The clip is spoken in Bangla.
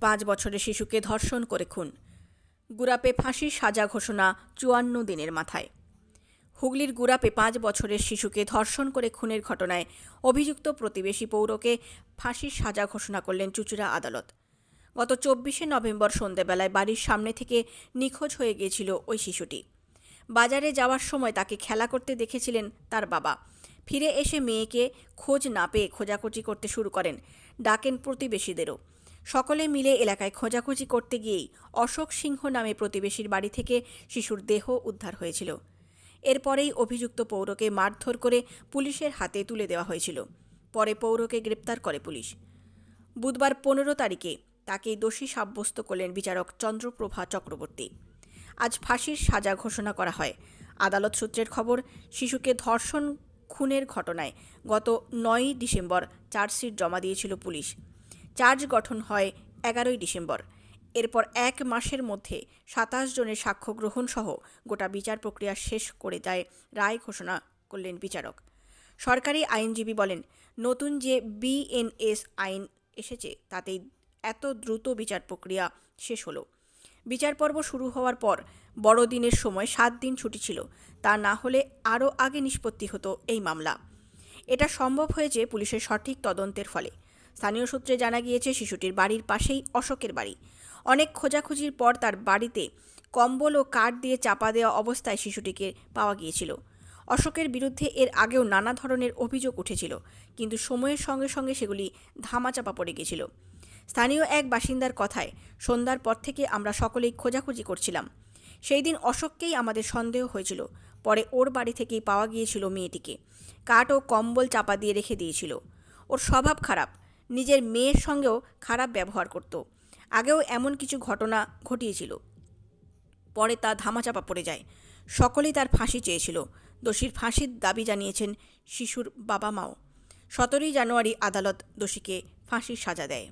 পাঁচ বছরের শিশুকে ধর্ষণ করে খুন। গুরাপে ফাঁসির সাজা ঘোষণা চুয়ান্ন দিনের মাথায়। হুগলির গুরাপে পাঁচ বছরের শিশুকে ধর্ষণ করে খুনের ঘটনায় অভিযুক্ত প্রতিবেশী পৌরকে ফাঁসির সাজা ঘোষণা করলেন চুচুড়া আদালত। গত চব্বিশে নভেম্বর সন্ধেবেলায় বাড়ির সামনে থেকে নিখোঁজ হয়ে গিয়েছিল ওই শিশুটি। বাজারে যাওয়ার সময় তাকে খেলা করতে দেখেছিলেন তার বাবা। ফিরে এসে মেয়েকে খোঁজ না পেয়ে খোঁজাখুঁজি করতে শুরু করেন ডাকেন প্রতিবেশীদেরও। সকলে মিলে এলাকায় খোঁজাখুঁজি করতে গিয়েই অশোক সিংহ নামে প্রতিবেশীর বাড়ি থেকে শিশুর দেহ উদ্ধার হয়েছিল। এরপরেই অভিযুক্ত পৌরকে মারধর করে পুলিশের হাতে তুলে দেওয়া হয়েছিল। পরে পৌরকে গ্রেপ্তার করে পুলিশ। বুধবার পনেরো তারিখে তাকে দোষী সাব্যস্ত করলেন বিচারক চন্দ্রপ্রভা চক্রবর্তী। আজ ফাঁসির সাজা ঘোষণা করা হয়। আদালত সূত্রের খবর, শিশুকে ধর্ষণ, খুনের ঘটনায় গত নয়ই ডিসেম্বর চার্জশিট জমা দিয়েছিল পুলিশ। চার্জ গঠন হয় এগারোই ডিসেম্বর। এরপর এক মাসের মধ্যে সাতাশ জনের সাক্ষ্য গ্রহণ সহ গোটা বিচার প্রক্রিয়া শেষ করে দেয় রায় ঘোষণা করলেন বিচারক। সরকারি আইনজীবী বলেন, নতুন যে বিএনএস আইন এসেছে, তাতেই এত দ্রুত বিচার প্রক্রিয়া শেষ হলো। বিচার পর্ব শুরু হওয়ার পর বড়দিনের সময় সাত দিন ছুটি ছিল, তা না হলে আরও আগে নিষ্পত্তি হতো এই মামলা। এটা সম্ভব হয়েছে পুলিশের সঠিক তদন্তের ফলে। স্থানীয় সূত্রে জানা গিয়েছে, শিশুটির বাড়ির পাশেই অশোকের বাড়ি। অনেক খোঁজাখুঁজির পর তার বাড়িতে কম্বল ও কাঠ দিয়ে চাপা দেওয়া অবস্থায় শিশুটিকে পাওয়া গিয়েছিল। অশোকের বিরুদ্ধে এর আগেও নানা ধরনের অভিযোগ উঠেছিল, কিন্তু সময়ের সঙ্গে সঙ্গে সেগুলি ধামাচাপা পড়ে গিয়েছিল। স্থানীয় এক বাসিন্দার কথায়, সন্ধ্যার পর থেকে আমরা সকলেই খোঁজাখুঁজি করছিলাম। সেই দিন অশোককেই আমাদের সন্দেহ হয়েছিল, পরে ওর বাড়ি থেকেই পাওয়া গিয়েছিল মেয়েটিকে। কাঠ ও কম্বল চাপা দিয়ে রেখে দিয়েছিল। ওর স্বভাব খারাপ নিজের মেয়ের সঙ্গেও খারাপ ব্যবহার করত। আগেও এমন কিছু ঘটনা ঘটিয়েছিল। পরে তা ধামাচাপা পড়ে যায়। সকলেই তার ফাঁসি চেয়েছিল। দোষীর ফাঁসির দাবি জানিয়েছেন শিশুর বাবা মাও সতেরোই জানুয়ারি আদালত দোষীকে ফাঁসির সাজা দেয়।